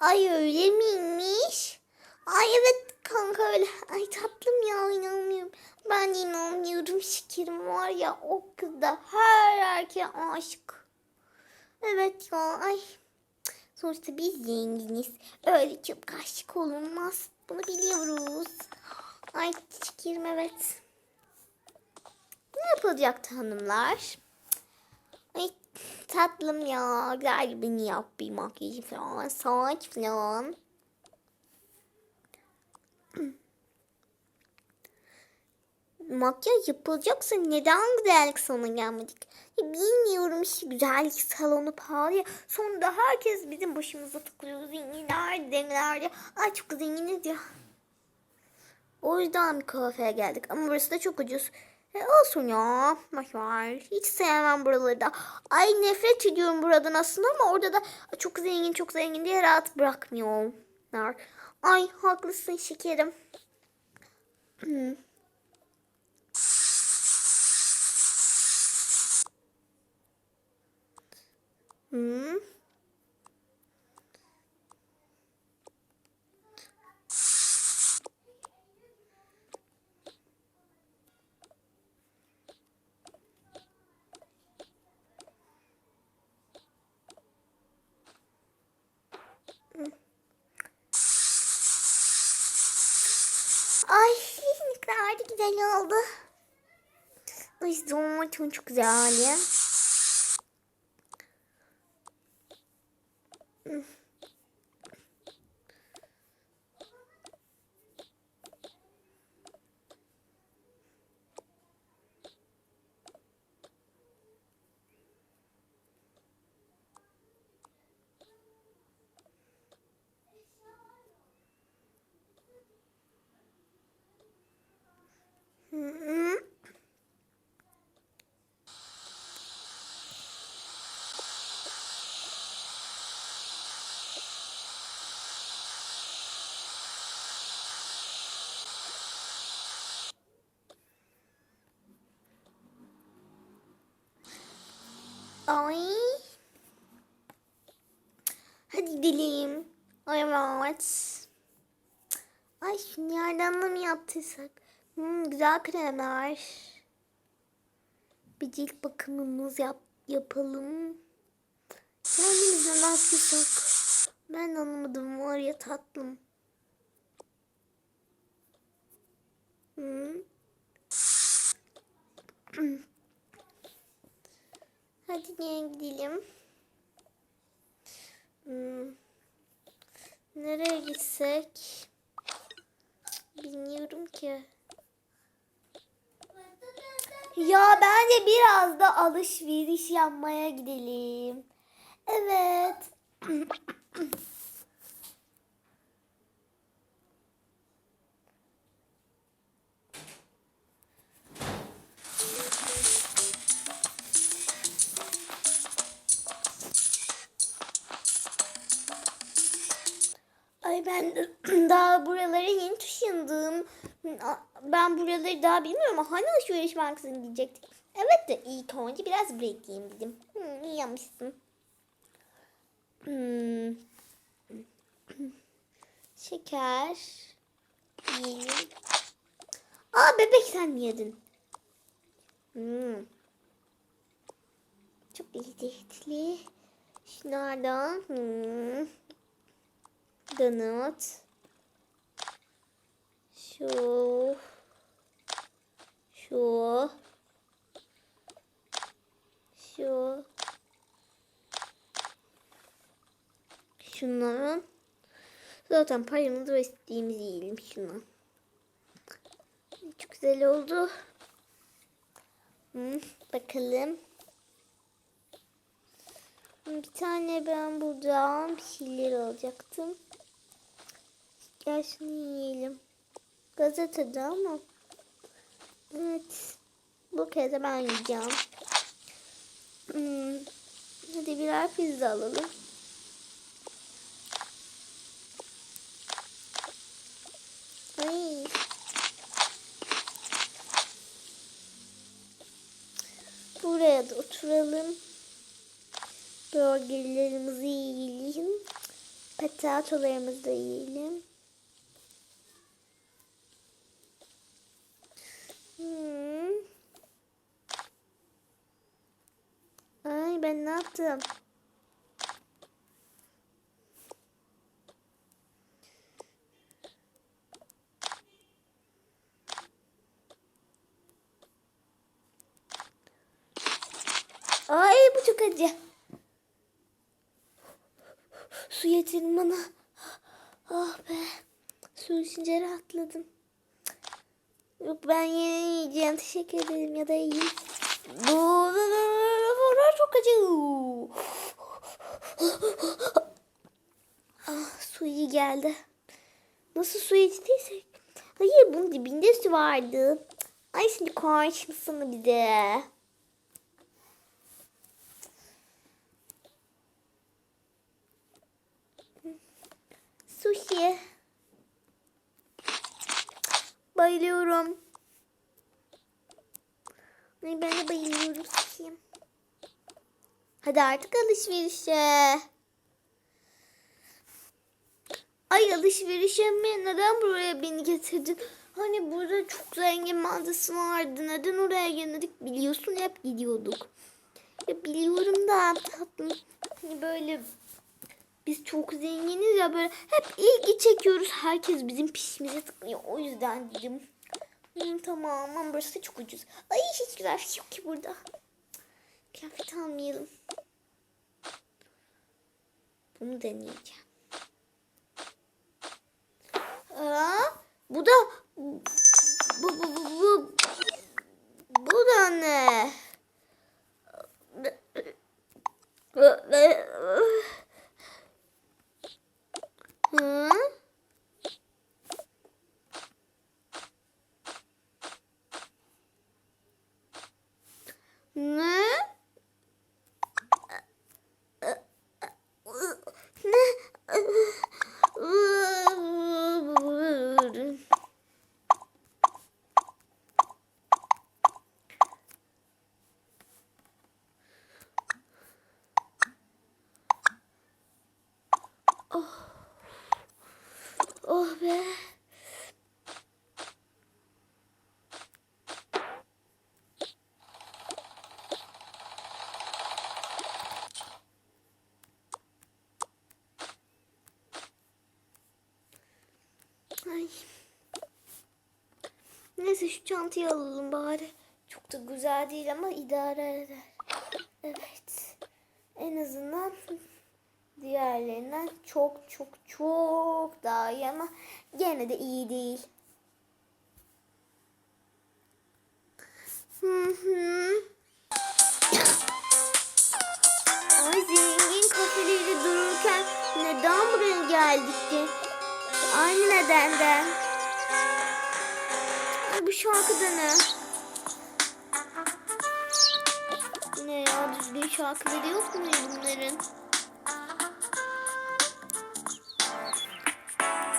Ay öyle miymiş? Ay evet kanka öyle. Ay tatlım ya inanmıyorum. Ben de inanmıyorum şekerim var ya o kız da her erkeğe aşık. Evet ya ay. Sonuçta biz zenginiz. Öyle çok aşık olunmaz. Bunu biliyoruz. Ay şekerim evet. Ne yapılacaktı hanımlar? Tatlım ya. Gel beni yap bir makyaj falan. Saç falan. Makyaj yapılacaksa neden güzellik salonuna gelmedik? Ya bilmiyorum işte güzellik salonu pahalı ya. Sonunda herkes bizim başımıza takılıyor. Zenginler, dengiler ya. Ay çok zenginiz ya. O yüzden bir kuaföre geldik. Ama burası da çok ucuz. E olsun ya. Boş ver. Hiç sevmem buraları da. Ay nefret ediyorum buradan aslında ama orada da çok zengin çok zengin diye rahat bırakmıyorlar. Ay haklısın şekerim. Hmm. Hmm. Ay ne kadar da güzel oldu. Ay zaten çok güzel ya. Hı hı. Ay. Hadi gidelim. Ay evet. Ay şunu yerden de mi yaptıysak? Hmm, güzel kremler. Bir cilt bakımımız yap yapalım. Kendimize ne yapıyorsak? Ben anlamadım var ya tatlım. Hmm. Hadi gidelim. Hmm. Nereye gitsek? Bilmiyorum ki. Ya bence biraz da alışveriş yapmaya gidelim. Evet. ben daha buralara yeni taşındım. Ben buraları daha bilmiyorum ama hani alışveriş bankasına gidecektik. Evet de ilk önce biraz break yiyeyim dedim. Hmm, iyi yapmışsın. Hmm. Şeker. Yiyelim. Aa bebek sen yedin? Hmm. Çok lezzetli. Şunlardan. Hmm. Donut. Şu. Şu. Şu. Şunların. Zaten paramızı ve istediğimizi yiyelim şunu. Çok güzel oldu. Hmm, bakalım. Bir tane ben buradan bir şeyler alacaktım. Gel şunu yiyelim. Gazetede ama. Evet. Bu kez de ben yiyeceğim. Hmm. Hadi birer pizza alalım. Ay. Buraya da oturalım. Burgerlerimizi yiyelim. Patatolarımızı da yiyelim. Hmm. Ben ne yaptım? Ay bu çok acı. Su getirin bana. Ah be. Su içince rahatladım. Yok ben yine yiyeceğim. Teşekkür ederim ya da yiyeyim. Bu bunlar çok acı. Ah, su iyi geldi. Nasıl su içtiysek. Hayır bunun dibinde su vardı. Ay şimdi karşımsana bize. Sushi. Bayılıyorum. Ay ben de bayılıyorum sushi'ye. Hadi artık alışverişe. Ay alışverişe mi? Neden buraya beni getirdin? Hani burada çok zengin mağazası vardı. Neden oraya gelmedik? Biliyorsun hep gidiyorduk. Ya biliyorum da tatlım. Hani böyle biz çok zenginiz ya böyle hep ilgi çekiyoruz. Herkes bizim pişimize tıklıyor. O yüzden dedim. Hmm, tamam ama burası çok ucuz. Ay hiç güzel şey yok ki burada. Kıyafet almayalım. Bunu deneyeceğim. Aa, bu da bu bu bu bu bu da ne? Ne? Oh be. Neyse şu çantayı alalım bari. Çok da güzel değil ama idare eder. Evet. Diğerlerinden çok çok çok daha iyi ama gene de iyi değil. Hı zengin kafeleri dururken neden buraya geldik ki? Aynı nedenden. Bu şarkı da ne? Ne ya düzgün şarkıları yok mu bunların?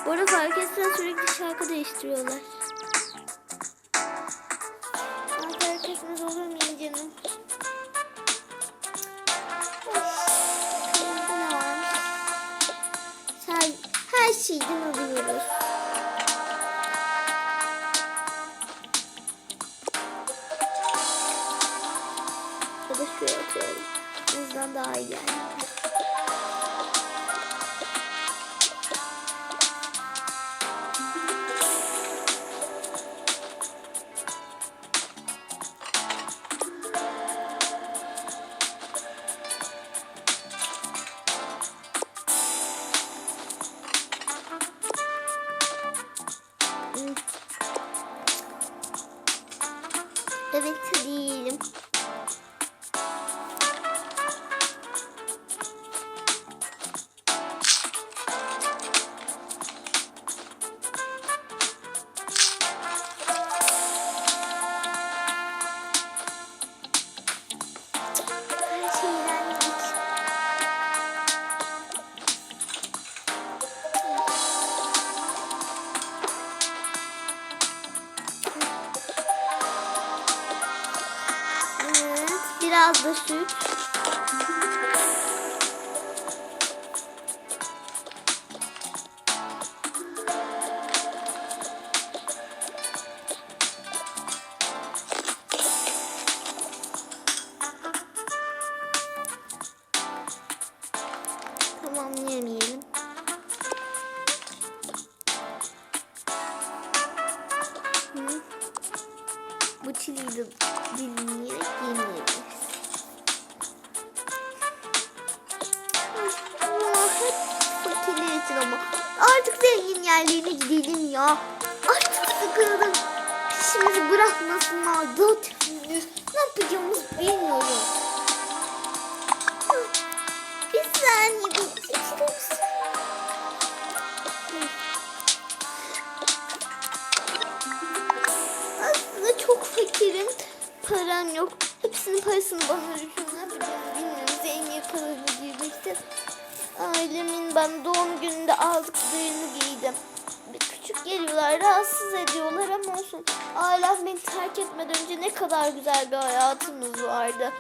Bu arada fark etsen sürekli şarkı değiştiriyorlar. Ama fark etmez olur mu canım? Her, her şeyden alıyoruz. Ya da şuraya atıyorum. En azından daha iyi yani. İçin ama artık zengin yerlerine gidelim ya. Artık sıkıldım. Peşimizi bırakmasınlar. Zaten ne yapacağımızı bilmiyorum. Bir saniye bir çekilir misin? Aslında çok fakirim. Param yok. Hepsinin parasını bana düşün. Ne yapacağım bilmiyorum. Zengin paralı giymekte. Ailemin ben doğum gününde aldıklarını giydim. Küçük geliyorlar, rahatsız ediyorlar ama olsun. Ailem beni terk etmeden önce ne kadar güzel bir hayatımız vardı.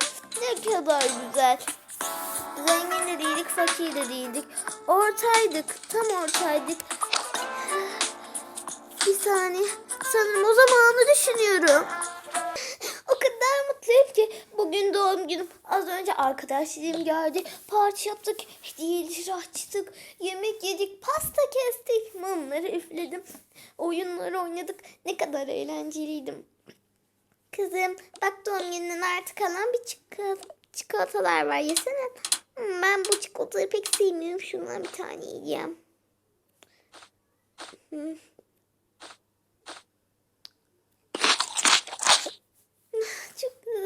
Ne kadar güzel. Zengin de değildik, fakir de değildik. Ortaydık, tam ortaydık. Bir saniye. Sanırım o zamanı düşünüyorum. Mutluyum ki bugün doğum günüm. Az önce arkadaşlarım geldi. Parti yaptık, hediyeleri açtık, yemek yedik, pasta kestik, mumları üfledim. Oyunlar oynadık. Ne kadar eğlenceliydim. Kızım bak doğum gününden artık kalan bir çikolata, çikolatalar var yesene. Hmm, Ben bu çikolatayı pek sevmiyorum. Şundan bir tane yiyeceğim.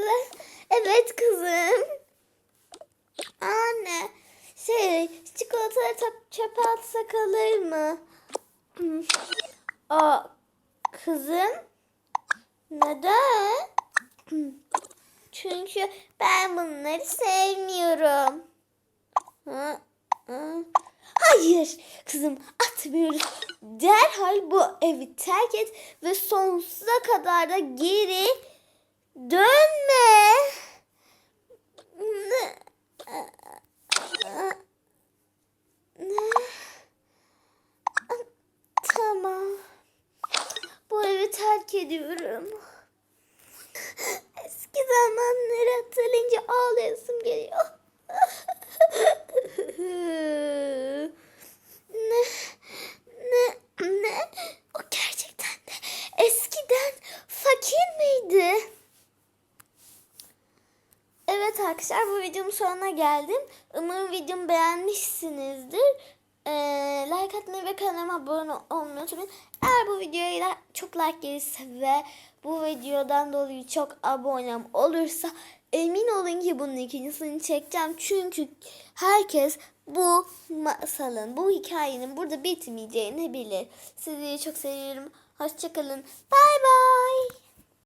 Güzel. Evet kızım. Anne. Şey çikolataları tak çöpe atsak alır mı? Aa, kızım. Neden? Çünkü ben bunları sevmiyorum. Ha, ha. Hayır kızım atmıyoruz. Derhal bu evi terk et ve sonsuza kadar da geri dönme. Tamam. Bu evi terk ediyorum. Eski zamanları hatırlayınca ağlayasım geliyor. ne? Ne? Ne? O gerçekten de eskiden fakir miydi? Evet arkadaşlar bu videomun sonuna geldim. Umarım videomu beğenmişsinizdir. Ee, like atmayı ve kanalıma abone olmayı unutmayın. Eğer bu videoya çok like gelirse ve bu videodan dolayı çok abonem olursa emin olun ki bunun ikincisini çekeceğim. Çünkü herkes bu masalın, bu hikayenin burada bitmeyeceğini bilir. Sizi çok seviyorum. Hoşçakalın. Bay bay.